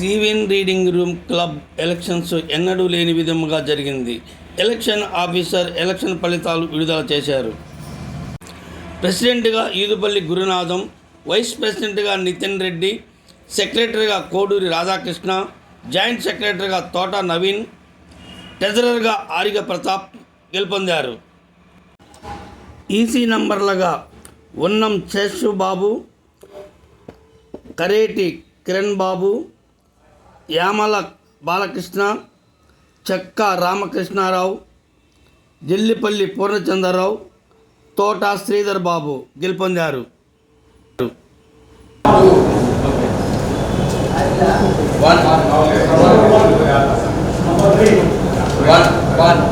సీవిన్ reading room club elections ఎన్నడూ లేని విధముగా జరిగింది. ఎలక్షన్ ఆఫీసర్ ఎలక్షన్ ఫలితాలు విడుదల చేశారు. ప్రెసిడెంట్గా ఈదుపల్లి గురునాథం వైస్ ప్రెసిడెంట్గా నితిన్ రెడ్డి సెక్రటరీగా కోడూరి రాధాకృష్ణ జాయింట్ సెక్రటరీగా తోట నవీన్ ట్రెజరర్గా ఆరిగ ప్రతాప్ గెలుపొందారు. ఈసీ నంబర్లుగా ఉన్నం శేషు బాబు కరేటి కిరణ్ బాబు యామల బాలకృష్ణ చెక్క రామకృష్ణారావు జల్లిపల్లి పూర్ణచంద్రరావు తోట శ్రీధర్ బాబు గెలుపొందారు One. One. One.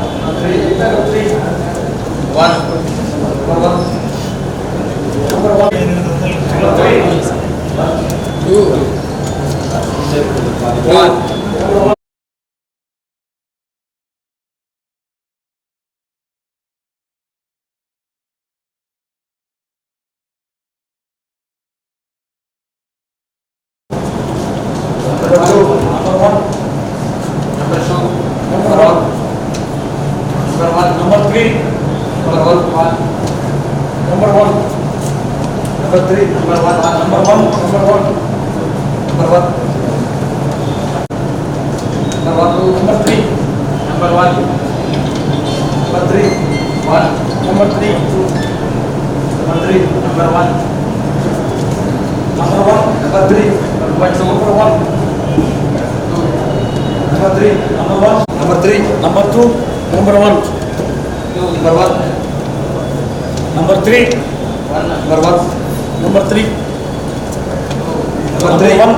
Number one. Number three. Number one. Number one. Number one. Number one. Number one. Number three. Number one. Number three. One. Number three. Number three. Number one. Number one. Number three. Number two. Number one. Number three. Number one. Number three. Number two, number one. Number one. Number three number one number three number three one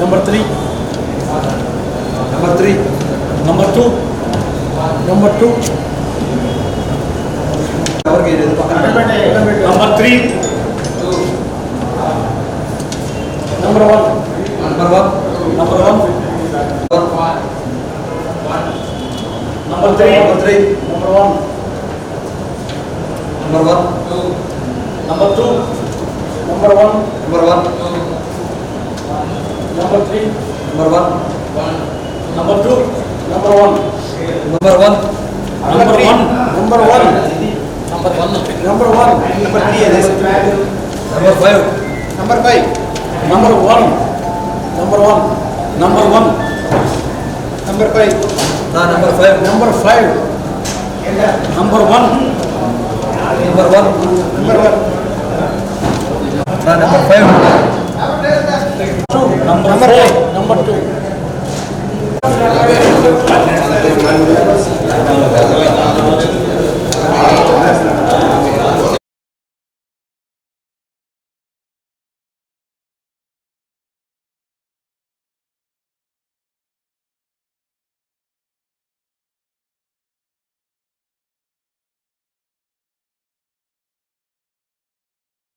number three number three number two number two number three number one number one number one number three number three number one Number. Number one. Number one. Number two. Number one. Number one. Number three. Number one. Number two. Number one. Number one. Number one. Number one. Number one. Number one. Number three. yes. Number five. Number five. Number one. Number one. Number one. Number five. Ah, number five. Number five. Number one. Number one number five number four number two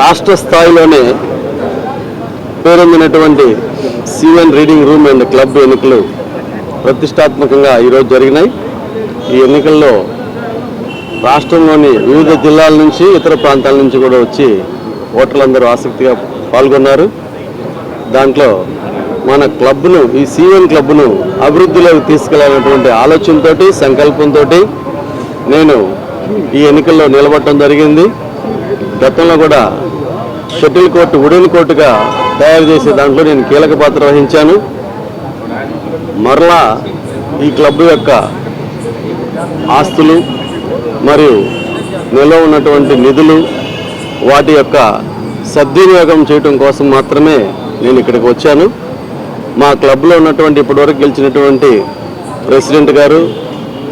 రాష్ట్ర స్థాయిలోనే పేరొందినటువంటి సివెన్ reading room and club ఎన్నికలు ప్రతిష్టాత్మకంగా ఈరోజు జరిగినాయి. ఈ ఎన్నికల్లో రాష్ట్రంలోని వివిధ జిల్లాల నుంచి ఇతర ప్రాంతాల నుంచి కూడా వచ్చి ఓటర్లందరూ ఆసక్తిగా పాల్గొన్నారు. దాంట్లో మన క్లబ్ను ఈ సీఎం క్లబ్ను అభివృద్ధిలోకి తీసుకెళ్ళాలన్నటువంటి ఆలోచనతోటి సంకల్పంతో నేను ఈ ఎన్నికల్లో నిలబడటం జరిగింది. గతంలో కూడా షటిల్ కోర్టు వుడెన్ కోర్టుగా తయారు చేసే దాంట్లో నేను కీలక పాత్ర వహించాను. మరలా ఈ క్లబ్ యొక్క ఆస్తులు మరియు నిల్వ ఉన్నటువంటి నిధులు వాటి యొక్క సద్వినియోగం చేయటం కోసం మాత్రమే నేను ఇక్కడికి వచ్చాను. మా క్లబ్లో ఉన్నటువంటి ఇప్పటివరకు గెలిచినటువంటి ప్రెసిడెంట్ గారు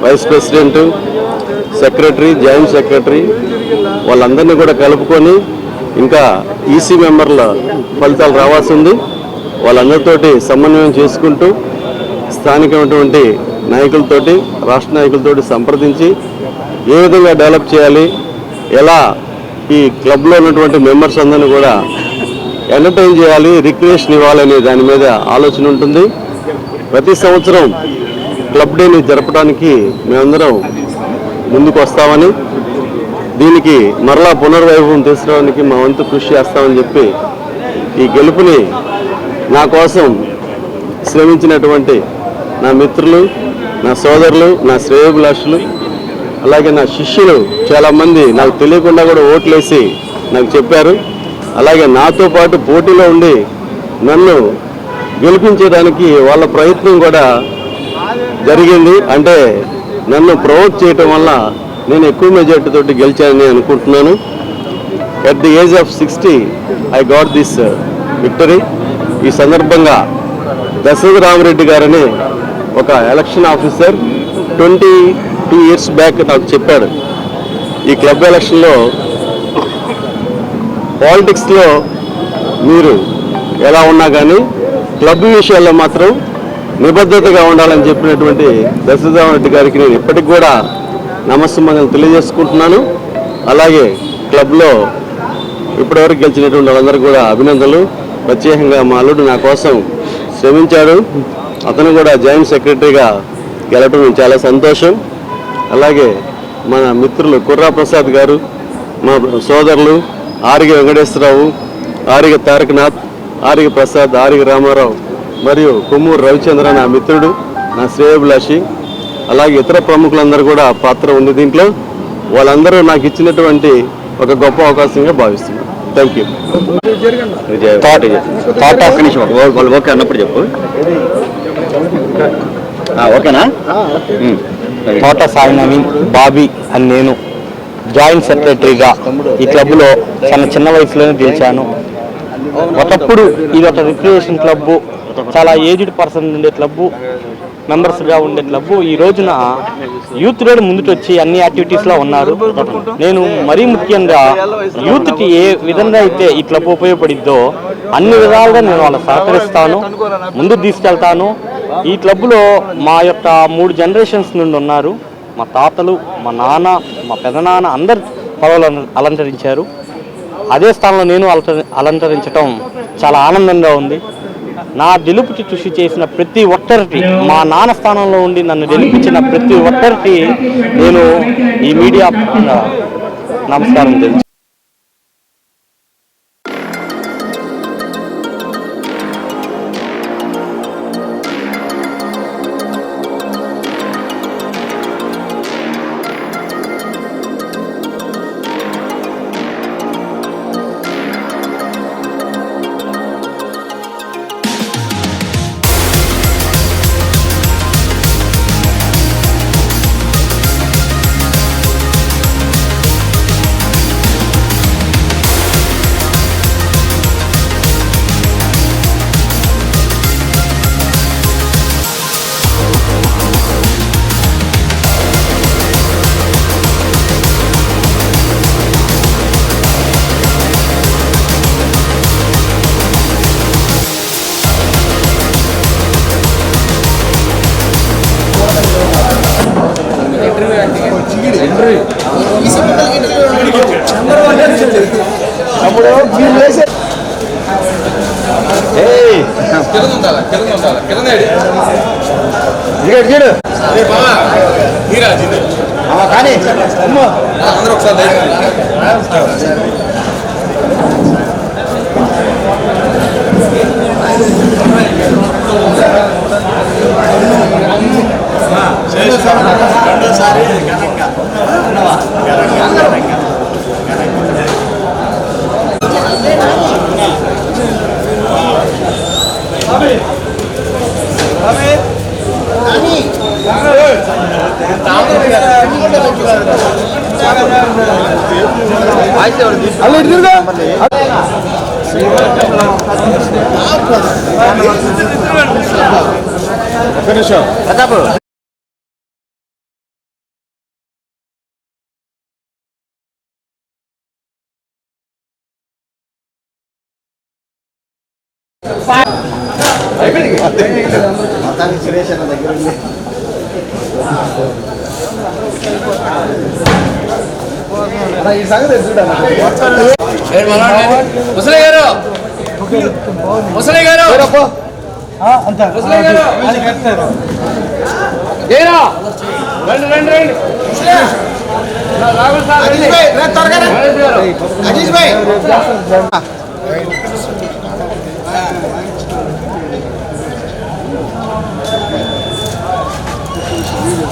vice president secretary joint secretary వాళ్ళందరినీ కూడా కలుపుకొని ఇంకా ఈసీ మెంబర్ల ఫలితాలు రావాల్సి ఉంది. వాళ్ళందరితోటి సమన్వయం చేసుకుంటూ స్థానికమైనటువంటి నాయకులతోటి రాష్ట్ర నాయకులతోటి సంప్రదించి ఏ విధంగా డెవలప్ చేయాలి ఎలా ఈ క్లబ్లో ఉన్నటువంటి మెంబర్స్ అందరినీ కూడా ఎంటర్టైన్ చేయాలి రిక్రియేషన్ ఇవ్వాలనే దాని మీద ఆలోచన ఉంటుంది. ప్రతి సంవత్సరం క్లబ్ డేని జరపడానికి మేమందరం ముందుకు వస్తామని దీనికి మరలా పునర్వైభవం తీసుకురావడానికి మా వంతు కృషి చేస్తామని చెప్పి ఈ గెలుపుని నా కోసం శ్రమించినటువంటి నా మిత్రులు నా సోదరులు నా శ్రేయోభిలాషులు అలాగే నా శిష్యులు చాలామంది నాకు తెలియకుండా కూడా ఓట్లేసి నాకు చెప్పారు. అలాగే నాతో పాటు పోటీలో ఉండి నన్ను గెలిపించడానికి వాళ్ళ ప్రయత్నం కూడా జరిగింది. అంటే నన్ను ప్రవోక్ చేయటం వల్ల నేను ఎక్కువ మెజార్టీతో గెలిచానని అనుకుంటున్నాను. At the age of sixty I got this victory ఈ సందర్భంగా దశరథ రామరెడ్డి గారని ఒక election officer twenty two years back నాకు చెప్పాడు. ఈ క్లబ్ ఎలక్షన్లో పాలిటిక్స్లో మీరు ఎలా ఉన్నా కానీ క్లబ్ విషయాల్లో మాత్రం నిబద్ధతగా ఉండాలని చెప్పినటువంటి దశరథరామరెడ్డి గారికి నేను ఇప్పటికి కూడా నమస్సంబంధాలు తెలియజేసుకుంటున్నాను. అలాగే క్లబ్లో ఇప్పటివరకు గెలిచినటువంటి వాళ్ళందరూ కూడా అభినందనలు. ప్రత్యేకంగా మా అల్లుడు నా కోసం శ్రమించాడు. అతను కూడా జాయింట్ సెక్రటరీగా గెలటం చాలా సంతోషం. అలాగే మన మిత్రులు కుర్రా ప్రసాద్ గారు మా సోదరులు ఆరిగ వెంకటేశ్వరరావు ఆరిగ తారకనాథ్ ఆరిగ ప్రసాద్ ఆరిగ రామారావు మరియు కొమ్మూరు రవిచంద్ర నా మిత్రుడు నా శ్రేయోభిలాషి అలాగే ఇతర ప్రముఖులందరూ కూడా పాత్ర ఉంది దీంట్లో. వాళ్ళందరూ నాకు ఇచ్చినటువంటి ఒక గొప్ప అవకాశంగా భావిస్తున్నాను థ్యాంక్ యూ థాట్ థాట్ ఒక్క నిమిషం వాళ్ళు ఓకే అన్నప్పుడు చెప్పు. ఓకేనా. తోట సాయి నవీన్ బాబీ అని నేను జాయింట్ సెక్రటరీగా ఈ క్లబ్లో చాలా చిన్న వయసులోనే గెలిచాను. ఒకప్పుడు ఇది ఒక రిక్రియేషన్ క్లబ్బు చాలా ఏజ్డ్ పర్సన్ ఉండే క్లబ్బు మెంబర్స్గా ఉండే క్లబ్బు ఈ రోజున యూత్ రేడ్ ముందుకు వచ్చి అన్ని యాక్టివిటీస్లో ఉన్నారు. నేను మరీ ముఖ్యంగా యూత్కి ఏ విధంగా అయితే ఈ క్లబ్ ఉపయోగపడిద్దో అన్ని విధాలుగా నేను వాళ్ళ సహకరిస్తాను ముందుకు తీసుకెళ్తాను. ఈ క్లబ్లో మా యొక్క మూడు జనరేషన్స్ నుండి ఉన్నారు. మా తాతలు మా నాన్న మా పెదనాన్న అందరు పదవులు అలంకరించారు. అదే స్థానంలో నేను అలంకరి అలంకరించడం చాలా ఆనందంగా ఉంది. నా గెలుపుకి కృషి చేసిన ప్రతి ఒక్కరికి మా నాన్న స్థానంలో ఉండి నన్ను గెలిపించిన ప్రతి ఒక్కరికి నేను ఈ మీడియా నమస్కారం తెలుసు అందరూ ఒకసారి రెండోసారి ఘనంగా ఘనంగా ఘనంగా నిమిషం ప్రతాప్ సురేష్ అన్న దగ్గర ఉంది దయచేసి. ముసలి గారు ముసలి గారు ముసలి గారు ఏరా రండి రండి రండి రాహుల్ సార్ గణేష్ గారు.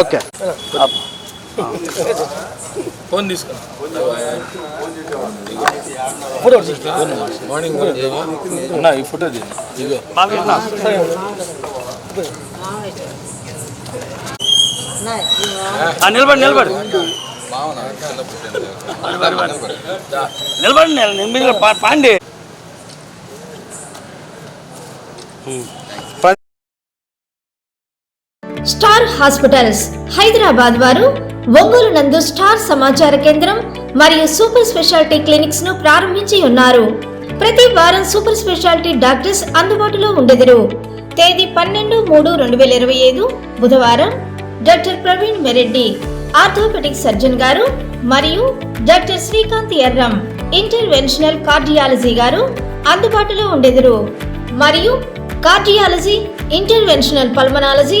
ఓకే. ఫోన్ తీసుకో. మార్నింగ్ అన్నా ఈ ఫోటో తీ ఇగో నిలబడి నిలబడి. నిలబడి నిలబడి. పాండి. Star Hospitals. హైదరాబాద్ వారు ఒంగోలు నందు స్టార్ సమాచార కేంద్రం మరియు సూపర్ స్పెషాలిటీ క్లినిక్స్ను ప్రారంభించి ఉన్నారు. ప్రతి వారం సూపర్ స్పెషాలిటీ డాక్టర్స్ అందుబాటులో ఉండెదరు. తేదీ పన్నెండు మూడు రెండు వేల ఇరవై ఐదు బుధవారం. Doctor Praveen Mereddy orthopedic surgeon గారు మరియు doctor Srikanth Erram interventional cardiology గారు అందుబాటులో ఉండెదరు. మరియు cardiology interventional pulmonology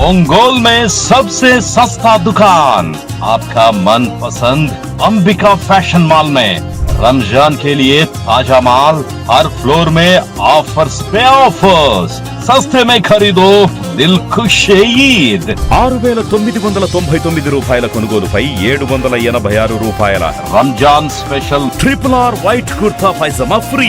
ओंगोल में सबसे सस्ता दुकान आपका मन पसंद अंबिका फैशन मॉल में रमजान के लिए ताजा माल हर फ्लोर में ऑफर्स पे ऑफर्स सस्ते में खरीदो दिल खुश ईद ఆరు వేల తొమ్మిది వందల తొంభై తొమ్మిది రూపాయల కొనుగోలుపై ఏడు వందల ఎనభై ఆరు రూపాయల Ramzan special triple R white kurta pyjama free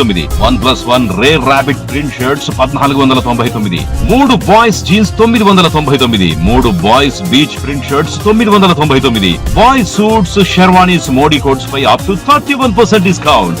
తొమ్మిది. One plus one ray rabbit print shirts పద్నాలుగు వందల తొంభై తొమ్మిది. మూడు బాయ్స్ జీన్స్ తొమ్మిది వందల తొంభై తొమ్మిది. మూడు బాయ్స్ బీచ్ ప్రింట్ షర్ట్స్ తొమ్మిది వందల తొంభై తొమ్మిది. Boys suits sherwanis Modi coats pi up to thirty one percent discount